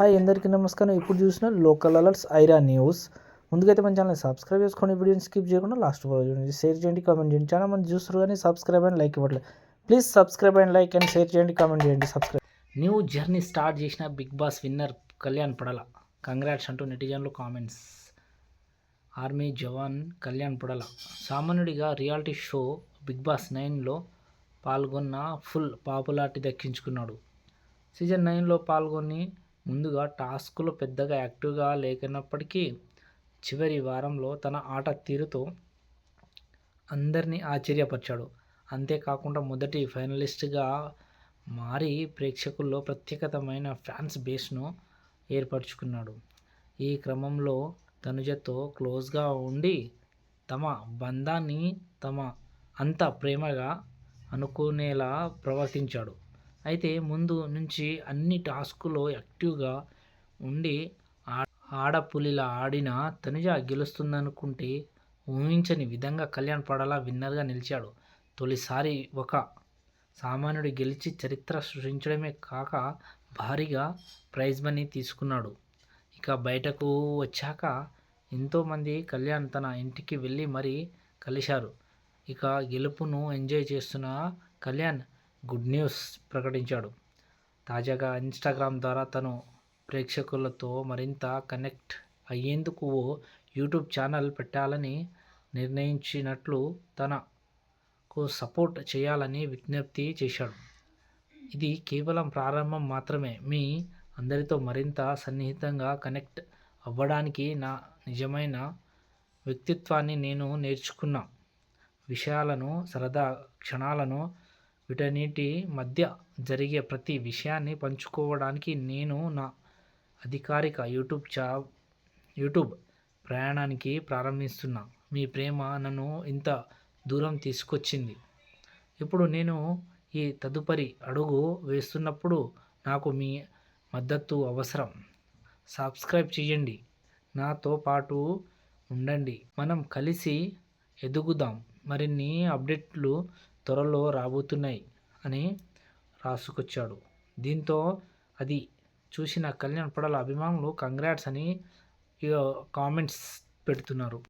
Hi అందరికీ నమస్కారం. ఇప్పుడు చూసిన లోకల్ అలర్ట్స్ ఐరా న్యూస్. ముందుకైతే మన ఛానల్ సబ్స్క్రైబ్ చేసుకోండి. వీడియోని స్కిప్ చేయకుండా లాస్ట్ వరకు చూడండి. షేర్ చేయండి కామెంట్ చేయండి. చాలా మంది చూస్తారు కానీ సబ్స్క్రైబ్ అండ్ లైక్ ఇవ్వట్లేదు. Please subscribe and like and share చేయండి కామెంట్ చేయండి. సబ్స్క్రైబ్. న్యూ జర్నీ స్టార్ట్ చేసిన Bigg Boss winner Kalyan Padala. Congrats అంటూ నెటిజన్లు కామెంట్స్. ఆర్మీ జవాన్ కళ్యాణ్ పడల. సామాన్యుడిగా రియాలిటీ షో బిగ్ బాస్ నైన్లో పాల్గొన్న ఫుల్ పాపులారిటీ దక్కించుకున్నాడు. సీజన్ నైన్లో పాల్గొని ముందుగా టాస్కులు పెద్దగా యాక్టివ్గా లేకున్నప్పటికీ చివరి వారంలో తన ఆట తీరుతో అందరినీ ఆశ్చర్యపరిచాడు. అంతేకాకుండా మొదటి ఫైనలిస్ట్గా మారి ప్రేక్షకుల్లో ప్రత్యేకతమైన ఫ్యాన్స్ బేస్ను ఏర్పరచుకున్నాడు. ఈ క్రమంలో తనుజతో క్లోజ్గా ఉండి తమ బంధాన్ని తమ అంత ప్రేమగా అనుకునేలా ప్రవర్తించాడు. అయితే ముందు నుంచి అన్ని టాస్కులో యాక్టివ్గా ఉండి ఆ- ఆడపులిలా ఆడిన తనుజ గెలుస్తుందనుకుంటే ఊహించని విధంగా కళ్యాణ్ పడాలా విన్నర్గా నిలిచాడు. తొలిసారి ఒక సామాన్యుడు గెలిచి చరిత్ర సృష్టించడమే కాక భారీగా ప్రైజ్ మనీ తీసుకున్నాడు. ఇక బయటకు వచ్చాక ఎంతోమంది కళ్యాణ్ తన ఇంటికి వెళ్ళి మరీ కలిశారు. ఇక గెలుపును ఎంజాయ్ చేస్తున్న కళ్యాణ్ గుడ్ న్యూస్ ప్రకటించాడు. తాజాగా ఇన్స్టాగ్రామ్ ద్వారా తను ప్రేక్షకులతో మరింత కనెక్ట్ అయ్యేందుకు ఓ యూట్యూబ్ ఛానల్ పెట్టాలని నిర్ణయించినట్లు తనకు సపోర్ట్ చేయాలని విజ్ఞప్తి చేశాడు. ఇది కేవలం ప్రారంభం మాత్రమే. మీ అందరితో మరింత సన్నిహితంగా కనెక్ట్ అవ్వడానికి నా నిజమైన వ్యక్తిత్వాన్ని నేను నేర్చుకున్న. విషయాలను సరదా క్షణాలను వీటన్నిటి మధ్య జరిగే ప్రతి విషయాన్ని పంచుకోవడానికి నేను నా అధికారిక యూట్యూబ్ చా యూట్యూబ్ ప్రయాణానికి ప్రారంభిస్తున్నా. మీ ప్రేమ నన్ను ఇంత దూరం తీసుకొచ్చింది. ఇప్పుడు నేను ఈ తదుపరి అడుగు వేస్తున్నప్పుడు నాకు మీ మద్దతు అవసరం. సబ్స్క్రైబ్ చేయండి. నాతో పాటు ఉండండి. మనం కలిసి ఎదుగుదాం. మరిన్ని అప్డేట్లు త్వరలో రాబోతున్నాయి అని రాసుకొచ్చాడు. దీంతో అది చూసిన కళ్యాణ్ పడల అభిమానులు కంగ్రాట్స్ అని కామెంట్స్ పెడుతున్నారు.